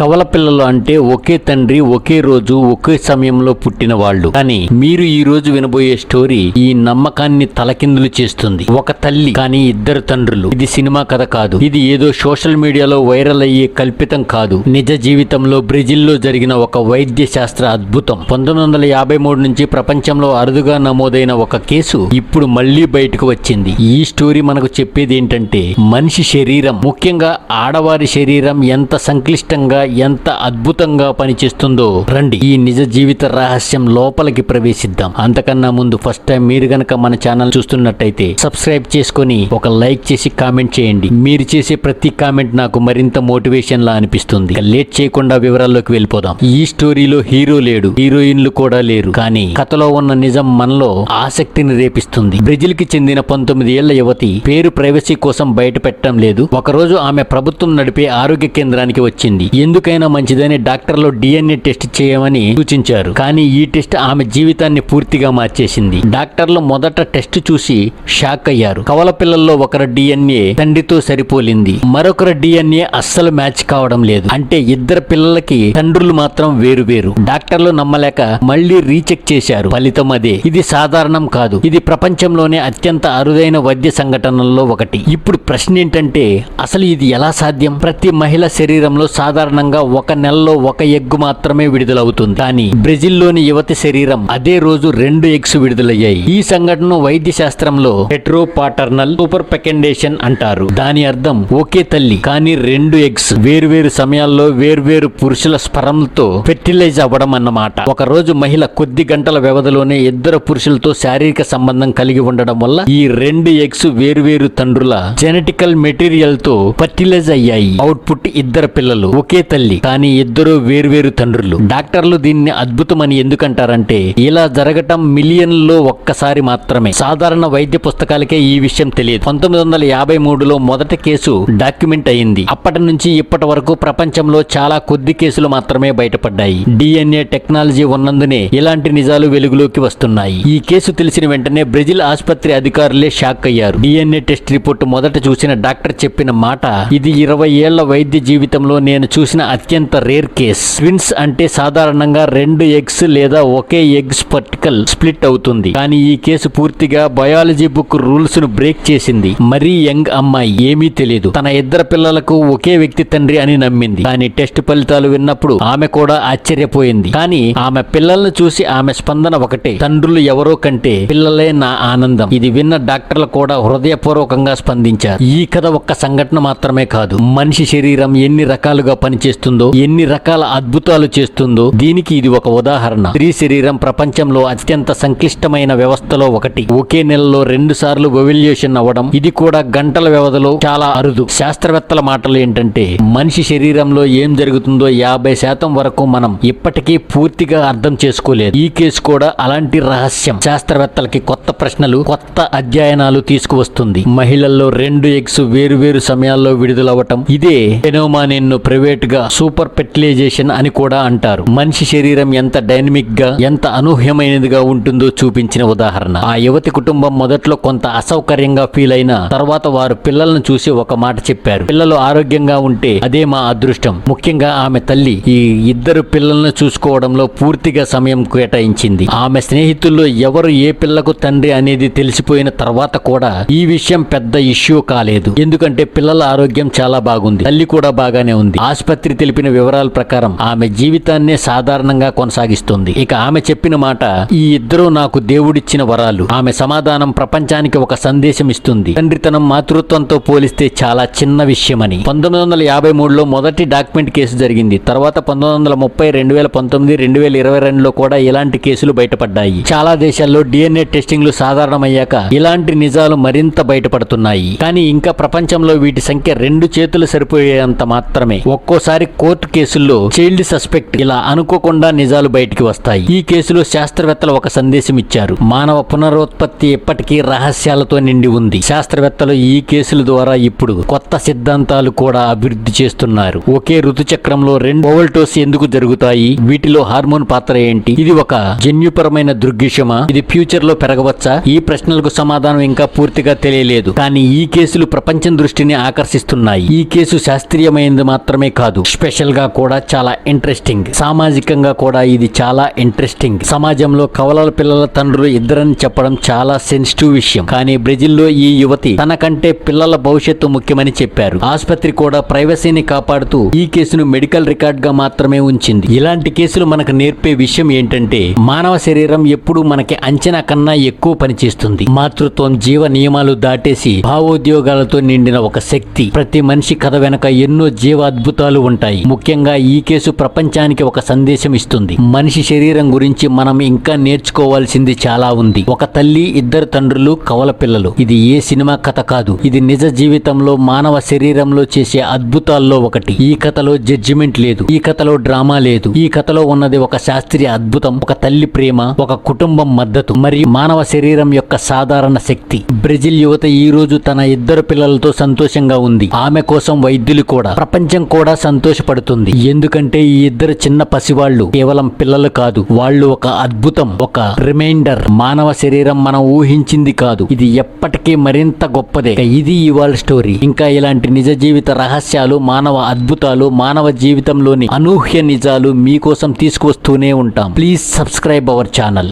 కవల పిల్లలు అంటే ఒకే తండ్రి ఒకే రోజు ఒకే సమయంలో పుట్టిన వాళ్ళు. కానీ మీరు ఈ రోజు వినబోయే స్టోరీ ఈ నమ్మకాన్ని తలకిందులు చేస్తుంది. ఒక తల్లి కానీ ఇద్దరు తండ్రులు. ఇది సినిమా కథ కాదు. ఇది ఏదో సోషల్ మీడియాలో వైరల్ అయ్యే కల్పితం కాదు. నిజ జీవితంలో బ్రెజిల్లో జరిగిన ఒక వైద్య శాస్త్ర అద్భుతం. పంతొమ్మిది వందల యాభై మూడు నుంచి ప్రపంచంలో అరుదుగా నమోదైన ఒక కేసు ఇప్పుడు మళ్ళీ బయటకు వచ్చింది. ఈ స్టోరీ మనకు చెప్పేది ఏంటంటే మనిషి శరీరం ముఖ్యంగా ఆడవారి శరీరం ఎంత సంక్లిష్టంగా ఎంత అద్భుతంగా పనిచేస్తుందో. రండి ఈ నిజ జీవిత రహస్యం లోపలికి ప్రవేశిద్దాం. అంతకన్నా ముందు ఫస్ట్ టైం మీరు గనక మన ఛానల్ చూస్తున్నట్టయితే సబ్స్క్రైబ్ చేసుకొని ఒక లైక్ చేసి కామెంట్ చేయండి. మీరు చేసే ప్రతి కామెంట్ నాకు మరింత మోటివేషన్ లా అనిపిస్తుంది లేట్ చేయకుండా వివరాల్లోకి వెళ్ళిపోదాం. ఈ స్టోరీలో హీరో లేడు. హీరోయిన్లు కూడా లేరు. కానీ కథలో ఉన్న నిజం మనలో ఆసక్తిని రేపిస్తుంది. బ్రెజిల్కి చెందిన పంతొమ్మిది ఏళ్ళ యువతి పేరు ప్రైవసీ కోసం బయట పెట్టడం లేదు. ఒకరోజు ఆమె ప్రభుత్వం నడిపే ఆరోగ్య కేంద్రానికి వచ్చింది. ఎందుకైనా మంచిదని డాక్టర్లు డిఎన్ఏ టెస్ట్ చేయమని సూచించారు. కానీ ఈ టెస్ట్ ఆమె జీవితాన్ని పూర్తిగా మార్చేసింది. డాక్టర్లు మొదట టెస్ట్ చూసి షాక్ అయ్యారు. కవల పిల్లల్లో ఒకరి డిఎన్ఏ తండ్రితో సరిపోలింది. మరొకరి డిఎన్ఏ అస్సలు మ్యాచ్ కావడం లేదు. అంటే ఇద్దరు పిల్లలకి తండ్రులు మాత్రం వేరు వేరు. డాక్టర్లు నమ్మలేక మళ్ళీ రీచెక్ చేశారు. ఫలితం అదే. ఇది సాధారణం కాదు. ఇది ప్రపంచంలోనే అత్యంత అరుదైన వైద్య సంఘటనల్లో ఒకటి. ఇప్పుడు ప్రశ్న ఏంటంటే అసలు ఇది ఎలా సాధ్యం? ప్రతి మహిళ శరీరంలో సాధారణంగా ఒక నెలలో ఒక ఎగ్గు మాత్రమే విడుదలవుతుంది. కానీ బ్రెజిల్లోని యువతి శరీరం అదే రోజు రెండు ఎగ్స్ విడుదలయ్యాయి. ఈ సంఘటన వైద్య శాస్త్రంలో హెట్రోపాటర్నల్ సూపర్ పెకెండేషన్ అంటారు. దాని అర్థం ఒకే తల్లి కానీ రెండు ఎగ్స్. వేరువేరు సమయాల్లో వేర్వేరు పురుషుల స్పరంతో ఫెర్టిలైజ్ అవ్వడం అన్నమాట. ఒక రోజు మహిళ కొద్ది గంటల వ్యవధిలోనే ఇద్దరు పురుషులతో శారీరక సంబంధం కలిగి ఉండడం వల్ల ఈ రెండు ఎగ్స్ వేరువేరు తండ్రుల జెనెటికల్ మెటీరియల్తో ఫర్టిలైజ్ అయ్యాయి. అవుట్పుట్ ఇద్దరు పిల్లలు ఒకే తల్లి. కానీ ఇద్దరు వేర్వేరు తండ్రులు. డాక్టర్లు దీన్ని అద్భుతమని ఎందుకంటారంటే ఇలా జరగటం మిలియన్లో ఒక్కసారి మాత్రమే. సాధారణ వైద్య పుస్తకాలకే ఈ విషయం తెలియదు. పంతొమ్మిది వందల యాభై మూడులో మొదటి కేసు డాక్యుమెంట్ అయింది. అప్పటి నుంచి ఇప్పటి వరకు ప్రపంచంలో చాలా కొద్ది కేసులు మాత్రమే బయటపడ్డాయి. డిఎన్ఏ టెక్నాలజీ ఉన్నందునే ఇలాంటి నిజాలు వెలుగులోకి వస్తున్నాయి. ఈ కేసు తెలిసిన వెంటనే బ్రెజిల్ ఆసుపత్రి అధికారులే షాక్ అయ్యారు. డిఎన్ఏ టెస్ట్ రిపోర్ట్ మొదట చూసిన డాక్టర్ చెప్పిన మాట ఇది ఇరవై ఏళ్ళ వైద్య జీవితంలో నేను చూసిన అత్యంత రేర్ కేస్ ట్విన్స్ అంటే సాధారణంగా రెండు ఎగ్స్ లేదా ఒకే ఎగ్స్ పర్టికల్ స్ప్లిట్ అవుతుంది. కానీ ఈ కేసు పూర్తిగా బయాలజీ బుక్ రూల్స్ను బ్రేక్ చేసింది. మరీ యంగ్ అమ్మాయి ఏమీ తెలియదు తన ఇద్దరు పిల్లలకు ఒకే వ్యక్తి తండ్రి అని నమ్మింది. కానీ టెస్ట్ ఫలితాలు విన్నప్పుడు ఆమె కూడా ఆశ్చర్యపోయింది. కానీ ఆమె పిల్లలను చూసి ఆమె స్పందన ఒకటే. తండ్రులు ఎవరో కంటే పిల్లలే నా ఆనందం. ఇది విన్న డాక్టర్లు కూడా హృదయపూర్వకంగా స్పందించారు. ఈ కథ ఒక్క సంఘటన మాత్రమే కాదు. మనిషి శరీరం ఎన్ని రకాలుగా పనిచేస్తుంది ఎన్ని రకాల అద్భుతాలు చేస్తుందో దీనికి ఇది ఒక ఉదాహరణ. స్త్రీ శరీరం ప్రపంచంలో అత్యంత సంక్లిష్టమైన వ్యవస్థలో ఒకటి. ఒకే నెలలో రెండు సార్లు ఒవెల్యూషన్ అవ్వడం ఇది కూడా గంటల వ్యవధిలో చాలా అరుదు. శాస్త్రవేత్తల మాటలు ఏంటంటే మనిషి శరీరంలో ఏం జరుగుతుందో యాభై శాతం వరకు మనం ఇప్పటికీ పూర్తిగా అర్థం చేసుకోలేదు. ఈ కేసు కూడా అలాంటి రహస్యం. శాస్త్రవేత్తలకి కొత్త ప్రశ్నలు కొత్త అధ్యయనాలు తీసుకువస్తుంది. మహిళల్లో రెండు ఎగ్స్ వేరు వేరు సమయాల్లో విడుదలవ్వటం ఇదే ఫెనోమానిన్ను ప్రైవేట్గా సూపర్ ఫెర్టిలైజేషన్ అని కూడా అంటారు. మనిషి శరీరం ఎంత డైనమిక్గా ఎంత అనూహ్యమైనదిగా ఉంటుందో చూపించిన ఉదాహరణ. ఆ యువతి కుటుంబం మొదట్లో కొంత అసౌకర్యంగా ఫీల్ అయినా తర్వాత వారు పిల్లలను చూసి ఒక మాట చెప్పారు. పిల్లలు ఆరోగ్యంగా ఉంటే అదే మా అదృష్టం. ముఖ్యంగా ఆమె తల్లి ఈ ఇద్దరు పిల్లలను చూసుకోవడంలో పూర్తిగా సమయం కేటాయించింది. ఆమె స్నేహితుల్లో ఎవరు ఏ పిల్లకు తండ్రి అనేది తెలిసిపోయిన తర్వాత కూడా ఈ విషయం పెద్ద ఇష్యూ కాలేదు. ఎందుకంటే పిల్లల ఆరోగ్యం చాలా బాగుంది. తల్లి కూడా బాగానే ఉంది. ఆసుపత్రి తెలిపిన వివరాల ప్రకారం ఆమె జీవితాన్నే సాధారణంగా కొనసాగిస్తుంది. ఇక ఆమె చెప్పిన మాట ఈ ఇద్దరు నాకు దేవుడిచ్చిన వరాలు. ఆమె సమాధానం ప్రపంచానికి ఒక సందేశం ఇస్తుంది. తండ్రితనం మాతృత్వంతో పోలిస్తే చాలా చిన్న విషయమని. పంతొమ్మిది వందల యాభై మూడులో మొదటి డాక్యుమెంట్ కేసు జరిగింది. తర్వాత పంతొమ్మిది వందల ముప్పై రెండు వేల పంతొమ్మిది రెండు వేల ఇరవై రెండులో కూడా ఇలాంటి కేసులు బయటపడ్డాయి. చాలా దేశాల్లో డిఎన్ఏ టెస్టింగ్లు సాధారణమయ్యాక ఇలాంటి నిజాలు మరింత బయటపడుతున్నాయి. కానీ ఇంకా ప్రపంచంలో వీటి సంఖ్య రెండు చేతులు సరిపోయేంత మాత్రమే. ఒక్కోసారి కోర్టు కేసుల్లో చైల్డ్ సస్పెక్ట్ ఇలా అనుకోకుండా నిజాలు బయటికి వస్తాయి. ఈ కేసులో శాస్త్రవేత్తలు ఒక సందేశం ఇచ్చారు మానవ పునరుత్పత్తి ఎప్పటికీ రహస్యాలతో నిండి ఉంది. శాస్త్రవేత్తలు ఈ కేసుల ద్వారా ఇప్పుడు కొత్త సిద్ధాంతాలు కూడా అభివృద్ధి చేస్తున్నారు. ఒకే ఋతుచక్రంలో రెండు ఓవల్టోస్ ఎందుకు జరుగుతాయి? వీటిలో హార్మోన్ పాత్ర ఏంటి? ఇది ఒక జన్యుపరమైన దృగ్విషమా ఇది ఫ్యూచర్లో పెరగవచ్చా? ఈ ప్రశ్నలకు సమాధానం ఇంకా పూర్తిగా తెలియలేదు. కానీ ఈ కేసులు ప్రపంచం దృష్టిని ఆకర్షిస్తున్నాయి. ఈ కేసు శాస్త్రీయమైనది మాత్రమే కాదు. స్పెషల్గా కూడా చాలా ఇంట్రెస్టింగ్ సామాజికంగా కూడా ఇది చాలా ఇంట్రెస్టింగ్ సమాజంలో కవలల పిల్లల తండ్రులు ఇద్దరని చెప్పడం చాలా సెన్సిటివ్ విషయం. కానీ బ్రెజిల్లో ఈ యువతి తనకంటే పిల్లల భవిష్యత్తు ముఖ్యమని చెప్పారు. ఆసుపత్రి కూడా ప్రైవసీని కాపాడుతూ ఈ కేసును మెడికల్ రికార్డ్గా మాత్రమే ఉంచింది. ఇలాంటి కేసులు మనకు నేర్పే విషయం ఏంటంటే మానవ శరీరం ఎప్పుడూ మనకి అంచనా కన్నా ఎక్కువ పనిచేస్తుంది మాతృత్వం జీవ నియమాలు దాటేసి భావోద్యోగాలతో నిండిన ఒక శక్తి. ప్రతి మనిషి కథ వెనక ఎన్నో జీవ అద్భుతాలు ఉన్నాయి ఉంటాయి. ముఖ్యంగా ఈ కేసు ప్రపంచానికి ఒక సందేశం ఇస్తుంది. మనిషి శరీరం గురించి మనం ఇంకా నేర్చుకోవాల్సింది చాలా ఉంది. ఒక తల్లి ఇద్దరు తండ్రులు కవల పిల్లలు. ఇది ఏ సినిమా కథ కాదు. ఇది నిజ జీవితంలో మానవ శరీరంలో చేసే అద్భుతాల్లో ఒకటి. ఈ కథలో జడ్జిమెంట్ లేదు. ఈ కథలో డ్రామా లేదు. ఈ కథలో ఉన్నది ఒక శాస్త్రీయ అద్భుతం ఒక తల్లి ప్రేమ ఒక కుటుంబం మద్దతు మరియు మానవ శరీరం యొక్క సాధారణ శక్తి. బ్రెజిల్ యువత ఈ రోజు తన ఇద్దరు పిల్లలతో సంతోషంగా ఉంది. ఆమె కోసం వైద్యులు కూడా ప్రపంచం కూడా సంతోషపడుతుంది. ఎందుకంటే ఈ ఇద్దరు చిన్న పసివాళ్ళు కేవలం పిల్లలు కాదు వాళ్ళు ఒక అద్భుతం ఒక రిమైండర్. మానవ శరీరం మనం ఊహించింది కాదు ఇది ఎప్పటికీ మరింత గొప్పదే. ఇది ఇవాళ స్టోరీ. ఇంకా ఇలాంటి నిజ జీవిత రహస్యాలు మానవ అద్భుతాలు మానవ జీవితంలోని అనూహ్య నిజాలు మీకోసం తీసుకువస్తూనే ఉంటాం. Please subscribe our channel.